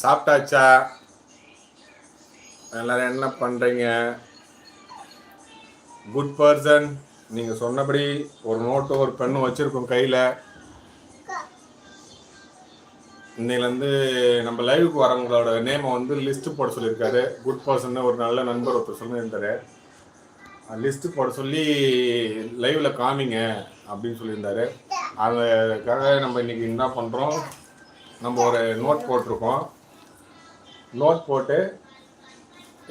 சாப்பிட்டாச்சா? எல்லாரும் என்ன பண்ணுறீங்க குட் பர்சன் நீங்கள் சொன்னபடி ஒரு நோட்டு ஒரு பெண்ணும் வச்சுருக்கோம் கையில். இன்னையிலேருந்து நம்ம லைவுக்கு வரவங்களோட நேமை வந்து லிஸ்ட்டு போட சொல்லியிருக்காரு. குட் பர்சன் ஒரு நல்ல நண்பர் ஒருத்தர் சொல்லியிருந்தாரு. லிஸ்ட்டு போட சொல்லி லைவில் காமிங்க அப்படின்னு சொல்லியிருந்தாரு. அதுக்காக நம்ம இன்னைக்கு என்ன பண்ணுறோம் நம்ம ஒரு நோட் போட்டிருக்கோம். நோட் போட்டு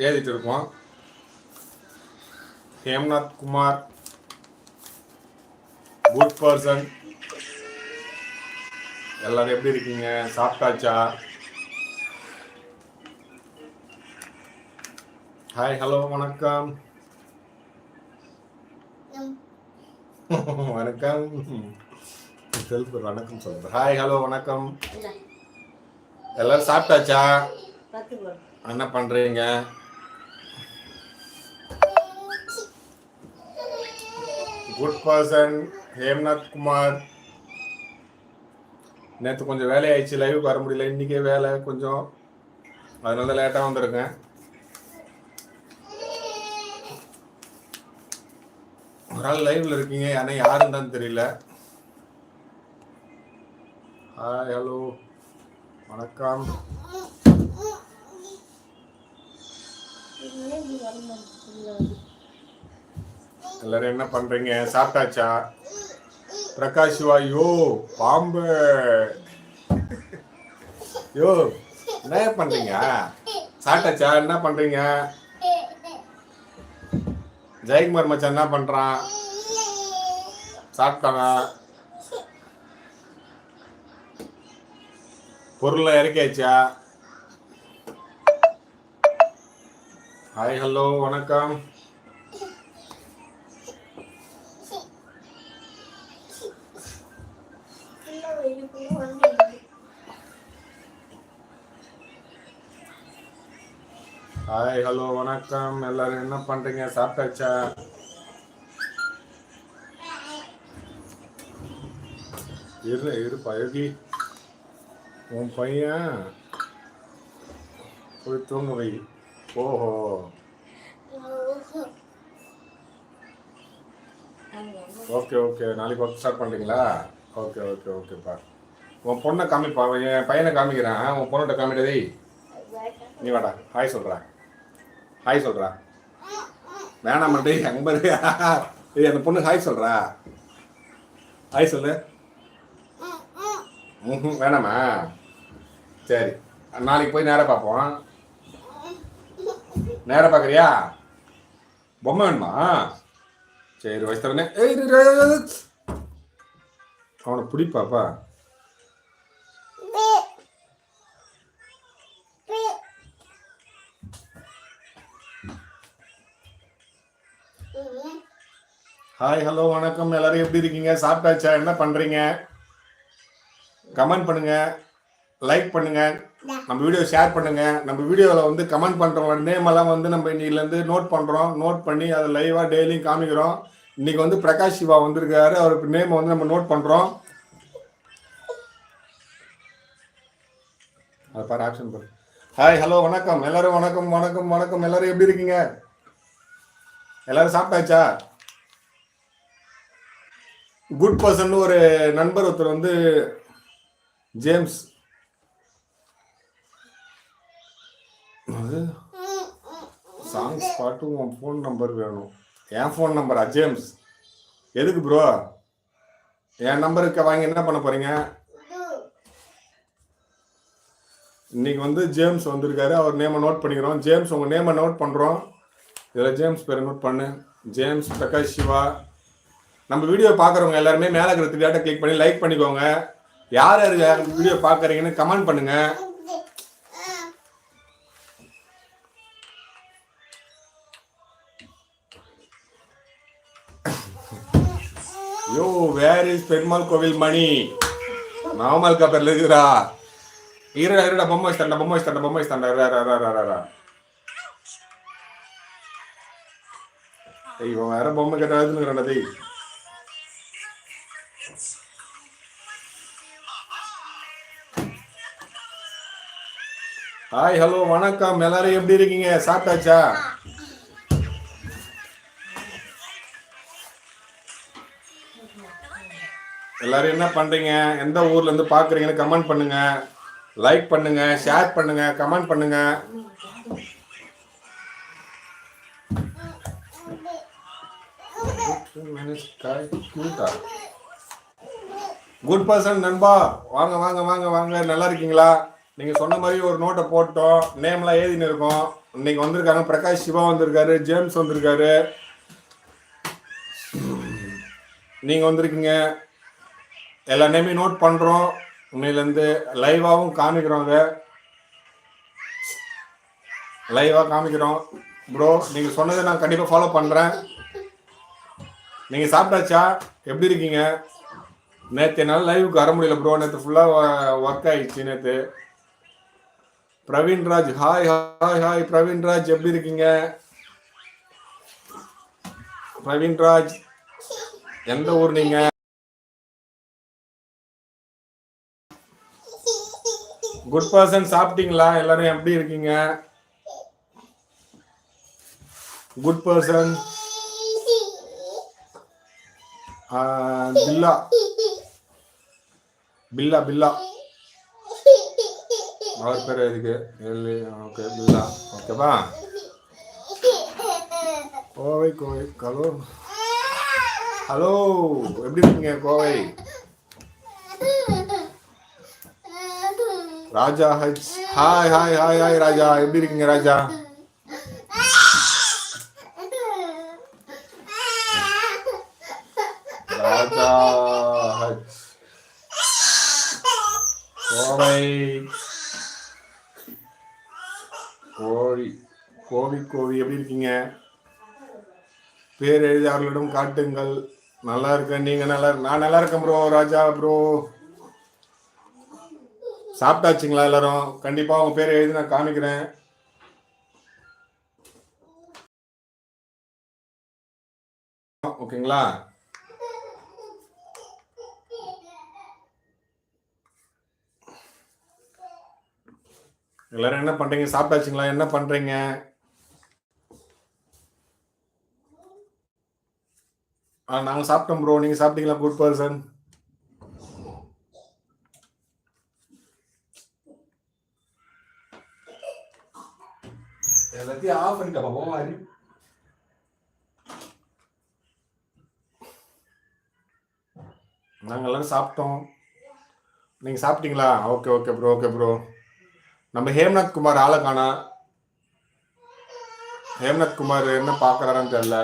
எழுதிட்டு இருக்கோம். ஹேம்நாத் குமார் குட் பர்சன் எல்லாரும் எப்படி இருக்கீங்க? சாப்பிட்டாச்சா? ஹாய் ஹலோ வணக்கம். வணக்கம். செல்ஃப் வணக்கம் சொல்றேன் ஹாய் ஹலோ வணக்கம் எல்லாரும் சாப்பிட்டாச்சா? என்ன பண்றீங்க? குட் பர்சன் ஹேம்நாத் குமார் நேற்று கொஞ்சம் வேலையாயிடுச்சு லைவுக்கு வர முடியல. இன்றைக்கே வேலை கொஞ்சம். அதனால தான் லேட்டாக வந்திருக்கேன். ஒரு நாள் லைவ்ல இருக்கீங்க. ஆனால் யாருன்னு தான் தெரியல. ஹாய் ஹலோ வணக்கம். எல்லாரும் என்ன பண்றீங்க? சாப்பிட்டாச்சா? பிரகாஷ் வாயோ பாம்பு. யோ என்ன பண்றீங்க? சாப்பிட்டாச்சா? என்ன பண்றீங்க? ஜெயக்குமார் மச்சான் என்ன பண்றான்? சாப்பிட்டானா? பொருளை இறக்கியாச்சா? ஹாய் ஹலோ வணக்கம். ஹாய் ஹலோ வணக்கம். எல்லாரும் என்ன பண்றீங்க? சாப்பிட்டாச்சா? இரு இரு பழகி உன் பையன் போய் தூங்க வை. ஓஹோ. Okay okay. நாளைக்கு ஒர்க் ஸ்டார்ட் பண்ணுறீங்களா ஓகே ஓகே ஓகேப்பா உன் பொண்ணை காமிப்பா என் பையனை காமிக்கிறேன். உன் பொண்ணுகிட்ட காமிடதே நீ வாடா. ஹாய் சொல்கிறா ஹாய் சொல்கிறா வேணாம் மண்டே அங்கே ஏய் அந்த பொண்ணு ஹாய் சொல்கிறா ஹாய் சொல்லு. ம் வேணாமா சரி. நாளைக்கு போய் நேராக பார்ப்போம் நேராக பார்க்குறியா பொம்மை வேணுமா? சரி வச்சு தரனே அவனை பிடிப்பாப்பா. ஹாய் ஹலோ வணக்கம். எல்லாரும் எப்படி இருக்கீங்க? சாப்பிட்டாச்சா? என்ன பண்றீங்க? கமெண்ட் பண்ணுங்க. லைக் பண்ணுங்க. நம்ம வீடியோ ஷேர் பண்ணுங்க. நம்ம வீடியோவில் வந்து கமெண்ட் பண்றவங்க நேம் எல்லாம் வந்து நம்ம இன்னைக்குலேருந்து நோட் பண்றோம். நோட் பண்ணி அதை லைவா டெய்லியும் காமிக்கிறோம். இன்னைக்கு வந்து பிரகாஷ் சிவா வந்திருக்காரு. அவருக்கு நேம் வந்து நம்ம நோட் பண்றோம். அது பாரு ஆப்ஷன் பாரு. ஹாய் ஹலோ வணக்கம். எல்லாரும் வணக்கம் வணக்கம் வணக்கம். எல்லாரும் எப்படி இருக்கீங்க? எல்லாரும் சாப்பிட்டாச்சா? குட் பர்சன் ஒரு நண்பர் ஒருத்தர் வந்து ஜேம்ஸ் சாங்ஸ் பாட்டு உன் ஃபோன் நம்பர் வேணும். என் ஃபோன் நம்பரா ஜேம்ஸ் எதுக்கு ப்ரோ என் நம்பருக்கு வாங்கி என்ன பண்ண போறீங்க? இன்னைக்கு வந்து ஜேம்ஸ் வந்திருக்காரு. அவர் நேமை நோட் பண்ணிக்கிறோம். ஜேம்ஸ் உங்கள் நேமை நோட் பண்ணுறோம் இதில் ஜேம்ஸ் பேரை நோட் பண்ணு. ஜேம்ஸ் பிரகாஷ் சிவா. நம்ம வீடியோ பார்க்குறவங்க எல்லாருமே மேலே இருக்கிற த்ரீ கிளிக் பண்ணி லைக் பண்ணிக்கோங்க. யார் யார் வீடியோ பார்க்குறீங்கன்னு கமெண்ட் பண்ணுங்க. யோ வேர் இஸ் பெருமாள் கோவில் மணி நாமல் கப்பர்ல இருக்குதா இருடா இருடா பொம்மை வச்சுட்டா பொம்மை வச்சுட்டா பொம்மை வச்சுட்டா ரா ரா ரா ரா ரா இவன் வேற பொம்மை கேட்டாதுன்னு டேய் ஹாய் ஹலோ வணக்கம். எல்லாரும் எப்படி இருக்கீங்க? சாப்பிட்டாச்சா? எல்லாரும் என்ன பண்றீங்க? எந்த ஊர்ல இருந்து பாக்குறீங்கன்னு கமெண்ட் பண்ணுங்க. லைக் பண்ணுங்க ஷேர் பண்ணுங்க கமெண்ட் பண்ணுங்க. குட் பர்சன் நண்பா. வாங்க வாங்க வாங்க வாங்க. நல்லா இருக்கீங்களா? நீங்க சொன்ன மாதிரி ஒரு நோட்டை போட்டோம். நேம்லாம் எழுதின்னு இருக்கோம். இன்னைக்கு வந்திருக்காங்க பிரகாஷ் சிவா வந்திருக்காரு ஜேம்ஸ் வந்திருக்காரு. நீங்க வந்திருக்கீங்க. எல்லா நேமையும் நோட் பண்றோம் உண்மையிலேருந்து லைவாகவும் காமிக்கிறோங்க. லைவாக காமிக்கிறோம். ப்ரோ நீங்கள் சொன்னதை நான் கண்டிப்பாக ஃபாலோ பண்ணுறேன் நீங்கள் சாப்பிட்டாச்சா? எப்படி இருக்கீங்க? நேற்று என்னால் லைவுக்கு வர முடியல ப்ரோ நேற்று ஃபுல்லாக ஒர்க் ஆயிடுச்சு நேற்று Praveenraj hi hi hi Praveenraj எப்படி இருக்கீங்க? பிரவீன்ராஜ் எந்த ஊர் நீங்கள் குட் பர்சன் சாப்பிட்டீங்களா? எல்லாரும் எப்படி இருக்கீங்க? குட் பர்சன் பில்லா. பில்லா பில்லா. அவர் பேர் எதுக்கு? ஓகே பில்லா. ஓகேவா? கோவை கோவை. ஹலோ. ஹலோ எப்படி இருக்கீங்க கோவை? ராஜா ஹஜ் hi hi hi hi Raja. எப்படி இருக்கீங்க ராஜா? ராஜா ஹஜ் கோவை. கோழி கோவி கோவி எப்படி இருக்கீங்க? பேர் எழுதியார்களிடம் காட்டுங்கள். நல்லா இருக்கேன். நீங்க நல்லா நான் நல்லா இருக்கேன் ப்ரோ ராஜா ப்ரோ சாப்பிட்டாச்சுங்களா எல்லாரும்? கண்டிப்பா உங்க பேரை எழுதி நான் காமிக்கிறேன். ஓகேங்களா? எல்லாரும் என்ன பண்றீங்க? சாப்பிட்டாச்சுங்களா? என்ன பண்றீங்க? ஆ நாங்க சாப்பிட்டோம் ப்ரோ நீங்க சாப்பிட்டீங்களா? Good person. எல்லாத்தையும் ஆஃப் பண்ணிட்டா பாப்பா மாதிரி நாங்கள் எல்லாரும் சாப்பிட்டோம். நீங்கள் சாப்பிட்டீங்களா? Okay okay bro okay bro நம்ம ஹேம்நாத் குமார் ஆளை காணா. ஹேம்நாத் குமார் என்ன பார்க்குறாருன்னு தெரியல.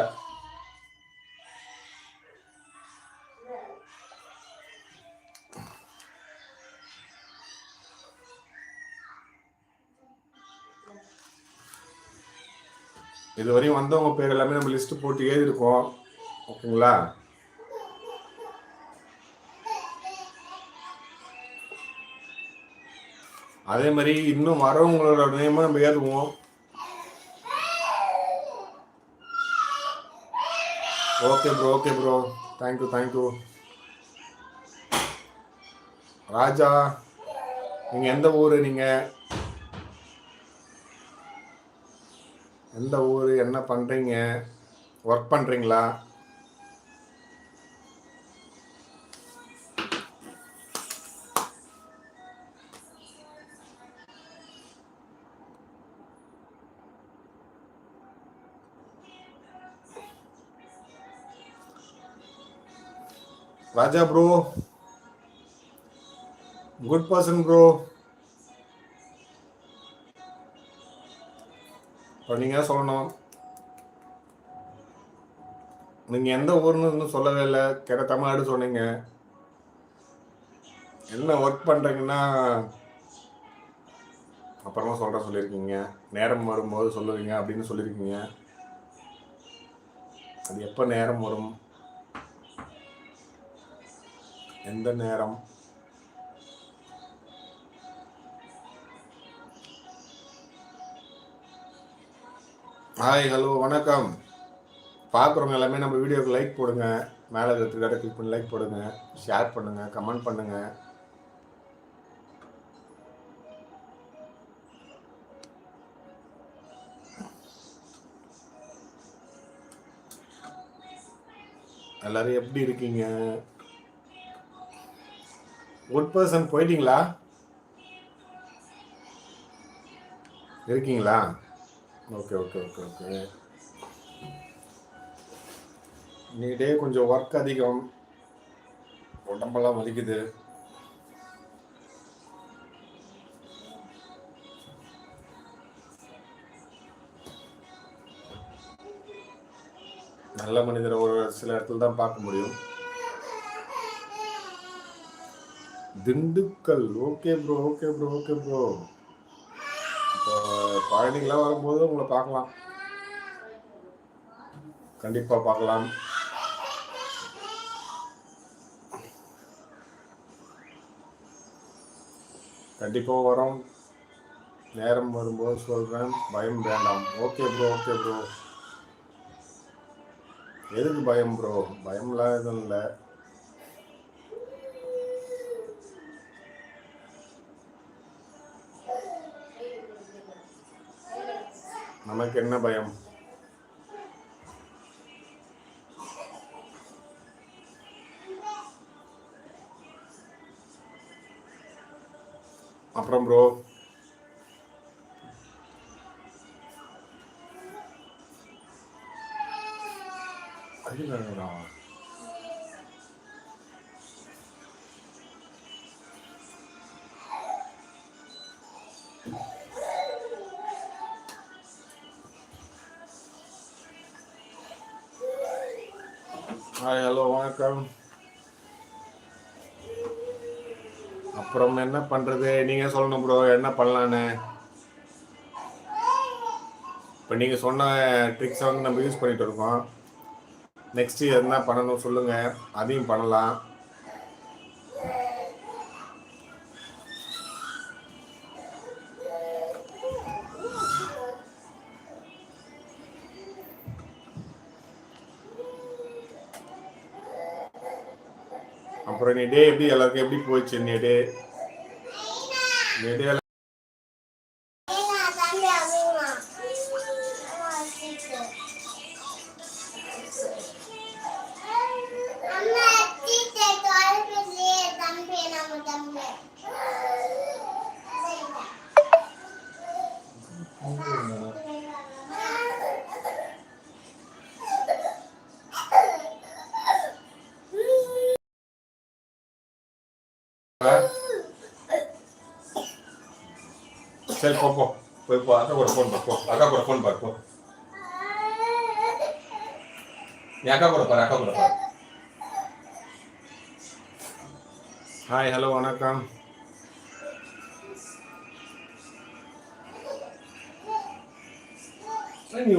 இது வரையும் வந்தவங்க பேர் எல்லாமே நம்ம லிஸ்ட் போட்டு எழுதிருக்கோம் ஓகேங்களா? அதே மாதிரி இன்னும் வரவங்களோட நேமும் நம்ம ஏறுவோம் okay bro okay bro thank you thank you Raja நீங்கள் எந்த ஊர் நீங்கள் எந்த ஊர் என்ன பண்ணுறீங்க ஒர்க் பண்ணுறீங்களா Raja bro good person bro இப்போ நீங்கள் தான் சொல்லணும். நீங்கள் எந்த ஊர்னு இன்னும் சொல்லவே இல்லை. கிட தமிழ்நாடு சொன்னீங்க. என்ன ஒர்க் பண்ணுறீங்கன்னா அப்புறமா சொல்கிறேன் சொல்லியிருக்கீங்க. நேரம் வரும்போது சொல்லுவீங்க அப்படின்னு சொல்லியிருக்கீங்க. அது எப்போ நேரம் வரும்? எந்த நேரம்? ஹாய் ஹலோ வணக்கம். பார்க்குறவங்க எல்லாமே நம்ம வீடியோக்கு லைக் போடுங்க. மேலே இருக்கிற கடை கிளிக் பண்ணி லைக் போடுங்க. ஷேர் பண்ணுங்கள் கமெண்ட் பண்ணுங்கள் எல்லாரும் எப்படி இருக்கீங்க? ஒன் பர்சன் போயிட்டீங்களா? இருக்கீங்களா? Okay okay okay okay. நீ டே கொஞ்சம் ஒர்க் அதிகம். உடம்பெல்லாம் வலிக்குது. நல்ல மனிதரை ஒரு சில இடத்துல தான் பார்க்க முடியும். Dindigul okay bro okay bro okay bro பழனிக்கெல்லாம் வரும்போது உங்களை பார்க்கலாம். கண்டிப்பாக பார்க்கலாம். கண்டிப்பாக வரோம். நேரம் வரும்போது சொல்கிறேன் பயம் வேண்டாம். ஓகே ப்ரோ ஓகே ப்ரோ எதுக்கு பயம் ப்ரோ பயம்லாம் எதுவும் இல்லை. நமக்கு என்ன பயம்? ஹாய் ஹலோ வணக்கம். அப்புறம் என்ன பண்ணுறது நீங்கள் சொல்லணும் ப்ரோ என்ன பண்ணலான்னு? இப்போ நீங்கள் சொன்ன ட்ரிக்ஸை வந்து நம்ம யூஸ் பண்ணிகிட்டு இருக்கோம். நெக்ஸ்ட் என்ன பண்ணணும் சொல்லுங்கள் அதையும் பண்ணலாம். அப்புறம் நீ டே எப்படி எல்லாருக்கும் எப்படி போச்சு? நீ டே நீ டே தம்பி. சரி போ போ போய் போ அக்கா கூட ஃபோன் பாரு போ அக்கா கூட ஃபோன் பாரு போ நீ அக்கா கூட பாரு அக்கா கூட பாரு ஹாய் ஹலோ வணக்கம் சரி, நீ